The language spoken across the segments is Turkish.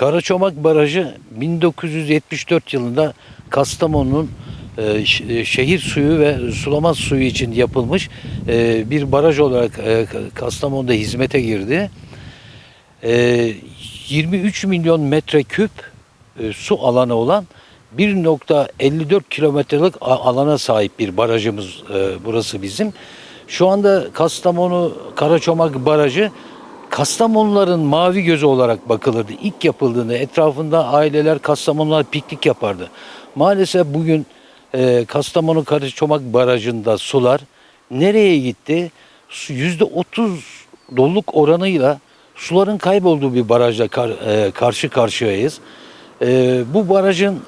Karaçomak Barajı 1974 yılında Kastamonu'nun e, e, şehir suyu ve sulama suyu için yapılmış e, bir baraj olarak Ka- Kastamonu'da hizmete girdi. E, 23 milyon metreküp su alanı olan 1.54 kilometrelik alana sahip bir barajımız burası bizim. Şu anda Kastamonu Karaçomak Barajı Kastamonuların mavi gözü olarak bakılırdı. İlk yapıldığında etrafında aileler Kastamonular piknik yapardı. Maalesef bugün e, Kastamonu Karaçomak Barajı'nda sular nereye gitti? Su %30 doluluk oranıyla suların kaybolduğu bir barajla kar- e, karşı karşıyayız. E, bu barajın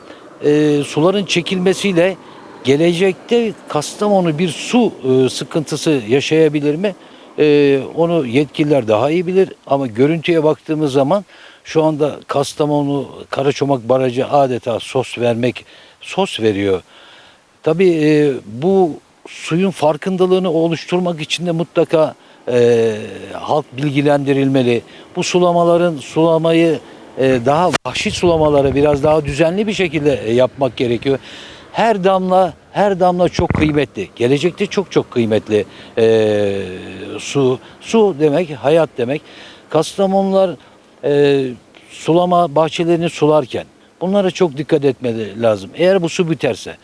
e, suların çekilmesiyle gelecekte Kastamonu bir su e, sıkıntısı yaşayabilir mi? E, onu yetkililer daha iyi bilir ama görüntüye baktığımız zaman şu anda Kastamonu Karaçomak Barajı adeta sos vermek sos veriyor. Tabii e, bu suyun farkındalığını oluşturmak için de mutlaka e, halk bilgilendirilmeli. Bu sulamaların sulamayı e, daha vahşi sulamaları biraz daha düzenli bir şekilde e, yapmak gerekiyor. Her damla her damla çok kıymetli. Gelecekte çok çok kıymetli e, su. Su demek hayat demek. Kastamonular e, sulama bahçelerini sularken bunlara çok dikkat etmeleri lazım. Eğer bu su biterse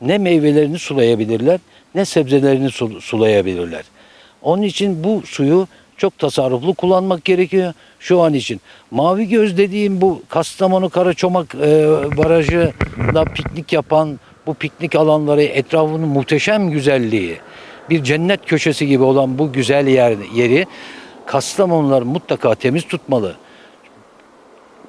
ne meyvelerini sulayabilirler ne sebzelerini su- sulayabilirler. Onun için bu suyu çok tasarruflu kullanmak gerekiyor şu an için. Mavi göz dediğim bu Kastamonu Karaçomak e, barajında piknik yapan bu piknik alanları etrafının muhteşem güzelliği bir cennet köşesi gibi olan bu güzel yer, yeri Kastamonular mutlaka temiz tutmalı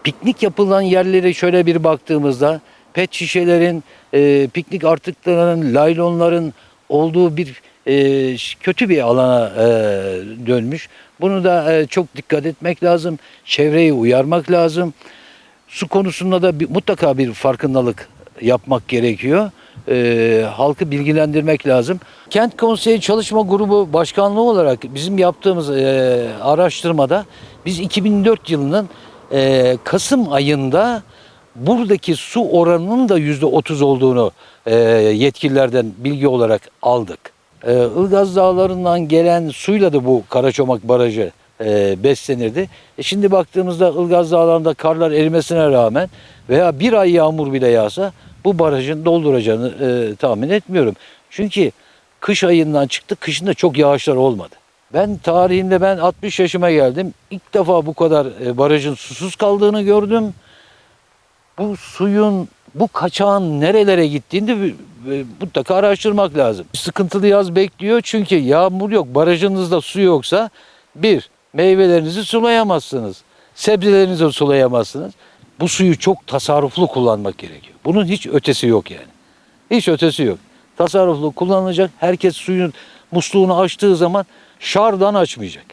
piknik yapılan yerlere şöyle bir baktığımızda pet şişelerin, e, piknik artıklarının, laylonların olduğu bir e, kötü bir alana e, dönmüş. Bunu da e, çok dikkat etmek lazım. Çevreyi uyarmak lazım. Su konusunda da bir, mutlaka bir farkındalık yapmak gerekiyor. E, halkı bilgilendirmek lazım. Kent Konseyi Çalışma Grubu Başkanlığı olarak bizim yaptığımız e, araştırmada biz 2004 yılının e, Kasım ayında buradaki su oranının da yüzde otuz olduğunu e, yetkililerden bilgi olarak aldık. E, Ilgaz Dağları'ndan gelen suyla da bu Karaçomak Barajı e, beslenirdi. E şimdi baktığımızda Ilgaz Dağları'nda karlar erimesine rağmen veya bir ay yağmur bile yağsa bu barajın dolduracağını e, tahmin etmiyorum. Çünkü kış ayından çıktık, kışında çok yağışlar olmadı. Ben tarihimde ben 60 yaşıma geldim. İlk defa bu kadar e, barajın susuz kaldığını gördüm. Bu suyun, bu kaçağın nerelere gittiğini de e, mutlaka araştırmak lazım. Sıkıntılı yaz bekliyor çünkü yağmur yok, barajınızda su yoksa bir, meyvelerinizi sulayamazsınız. Sebzelerinizi sulayamazsınız. Bu suyu çok tasarruflu kullanmak gerekiyor. Bunun hiç ötesi yok yani. Hiç ötesi yok. Tasarruflu kullanılacak. Herkes suyun musluğunu açtığı zaman şardan açmayacak.